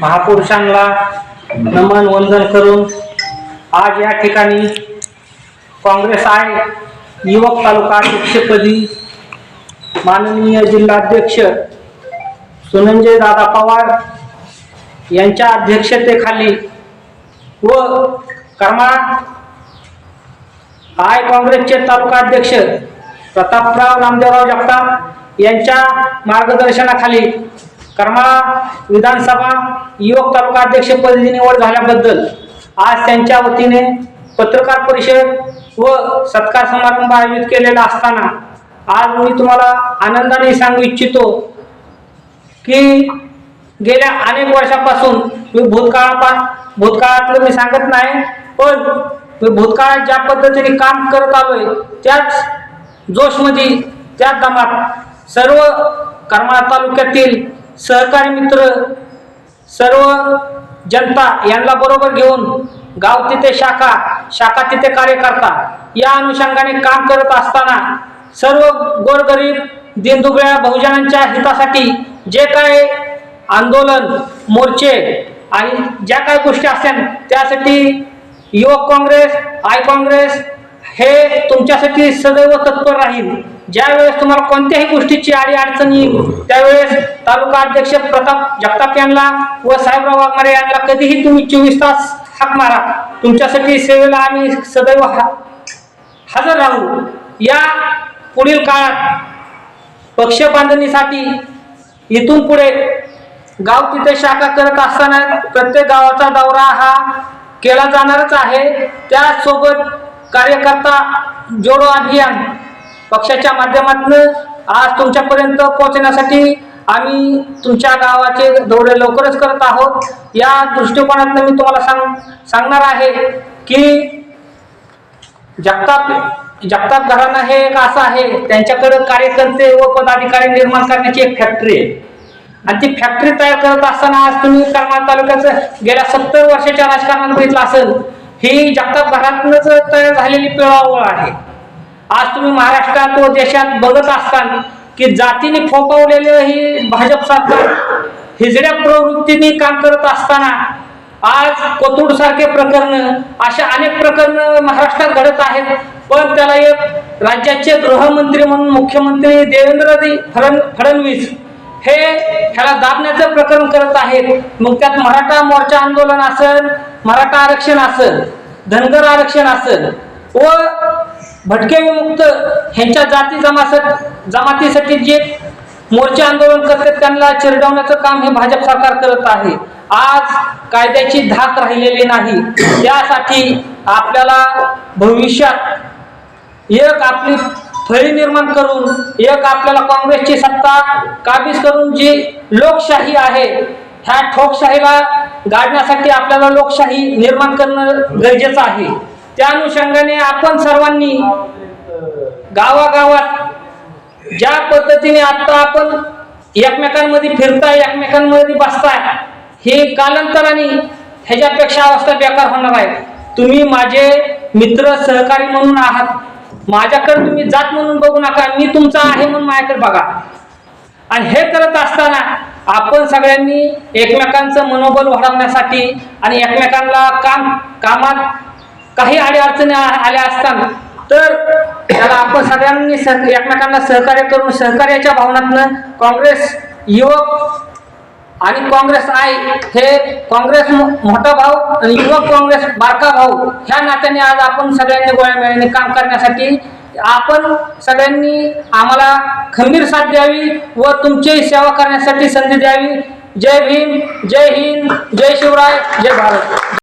महापुरुषांना नमन वंदन करून आज या ठिकाणी काँग्रेस आहे. युवक तालुका अध्यक्षपदी माननीय जिल्हाध्यक्ष सुनंजय दादा पवार यांच्या अध्यक्षतेखाली व कर्मा आय काँग्रेसचे तालुका अध्यक्ष प्रतापराव नामदेवराव जगताप यांच्या मार्गदर्शनाखाली कर्मा विधानसभा युवक तालुका अध्यक्षपदी निवड झाल्याबद्दल आज त्यांच्या वतीने पत्रकार परिषद व सत्कार समारंभ आयोजित केलेला असताना आज मी तुम्हाला आनंदाने सांगू इच्छितो की गेल्या अनेक वर्षापासून मी भूतकाळापा भूतकाळातलं मी सांगत नाही पण मी भूतकाळात ज्या पद्धतीने काम करत आलोय त्याच जोशमध्ये त्याच दमात सर्व करमाळा तालुक्यातील सहकारी मित्र सर्व जनता यांना बरोबर घेऊन गाव तिथे शाखा शाखा तिथे कार्यकर्ता या अनुषंगाने काम करत असताना सर्व गोरगरीब दिनदुबळ्या बहुजनांच्या हितासाठी जे काय आंदोलन मोर्चे आणि ज्या काही गोष्टी असतील त्यासाठी युवक काँग्रेस आय काँग्रेस हे तुमच्यासाठी सदैव तत्पर राहील. ज्यावेळेस तुम्हाला कोणत्याही गोष्टीची आडी अडचण येईल त्यावेळेस तालुका अध्यक्ष प्रताप जगताप यांना व साहेबराव वाघमारे यांना कधीही तुम्ही चोवीस तास हाक मारा. तुमच्यासाठी सेवेला आम्ही सदैव हा- हजर राहू. या पुढील काळात पक्ष बांधणीसाठी इथून पुढे गाव तिथे शाखा करत असताना प्रत्येक गावाचा दौरा हा केला जाणारच आहे. त्याचसोबत कार्यकर्ता जोडो अभियान पक्षाच्या माध्यमातून आज तुमच्यापर्यंत पोहोचण्यासाठी आम्ही तुमच्या गावाचे दौरे लवकरच करत आहोत. या दृष्टिकोनातून मी तुम्हाला सांग सांगणार आहे की जगताप जगताप घराणं हे एक असं आहे त्यांच्याकडे कार्यकर्ते व पदाधिकारी निर्माण करण्याची एक फॅक्टरी आहे. आणि ती फॅक्टरी तयार करत असताना आज तुम्ही करमाळ तालुक्याचं गेल्या सत्तर वर्षाच्या राजकारणात बघितलं असेल. ही जगताप घरातूनच तयार झालेली पिळावळ आहे. आज तुम्ही महाराष्ट्रात व देशात बघत असताल की जातीने फोपवलेले ही भाजप सरकार हिजड्या प्रवृत्तीने काम करत असताना आज कोथरूड सारखे प्रकरण अशा अनेक प्रकरण महाराष्ट्रात घडत आहेत. पण त्याला एक राज्याचे गृहमंत्री म्हणून मुख्यमंत्री देवेंद्र फडण फडणवीस हे ह्याला दाबण्याचं प्रकरण करत आहेत. मग त्यात मराठा मोर्चा आंदोलन असेल मराठा आरक्षण असेल धनगर आरक्षण असेल व भटके विमुक्त ह्यांच्या जाती जमासत जमातीसाठी जे मोर्चे आंदोलन करतात त्यांना चिरडवण्याचं काम हे भाजप सरकार करत आहे. आज कायद्याची धाक राहिलेली नाही. त्यासाठी आपल्याला भविष्यात एक आपली फळी निर्माण करून एक आपल्याला काँग्रेसची सत्ता काबीज करून जी लोकशाही आहे ह्या ठोकशाहीला गाडण्यासाठी आपल्याला लोकशाही निर्माण करणं गरजेचं आहे. त्या अनुषंगाने आपण सर्वांनी गावागावात ज्या पद्धतीने आता आपण एकमेकांमध्ये फिरताय एकमेकांमध्ये बसताय हे कालांतराने ह्याच्यापेक्षा अवस्था बेकार होणार आहे. तुम्ही माझे मित्र सहकारी म्हणून आहात. माझ्याकडे तुम्ही जात म्हणून बघू नका. मी तुमचा आहे म्हणून माझ्याकडे बघा. आणि हे करत असताना आपण सगळ्यांनी एकमेकांचं मनोबल वाढवण्यासाठी आणि एकमेकांना काम कामात काही अडीअडचणी आल्या असतात तर त्याला आपण सगळ्यांनी सह एकमेकांना सहकार्य करून सहकार्याच्या भावनातनं काँग्रेस युवक आणि काँग्रेस आय हे काँग्रेस मोठा भाऊ आणि युवक काँग्रेस बारका भाऊ ह्या नात्याने आज आपण सगळ्यांनी गोळ्या मिळाने काम करण्यासाठी आपण सगळ्यांनी आम्हाला खंबीर साथ द्यावी व तुमची सेवा करण्यासाठी संधी द्यावी. जय भीम जय हिंद जय शिवराय जय भारत.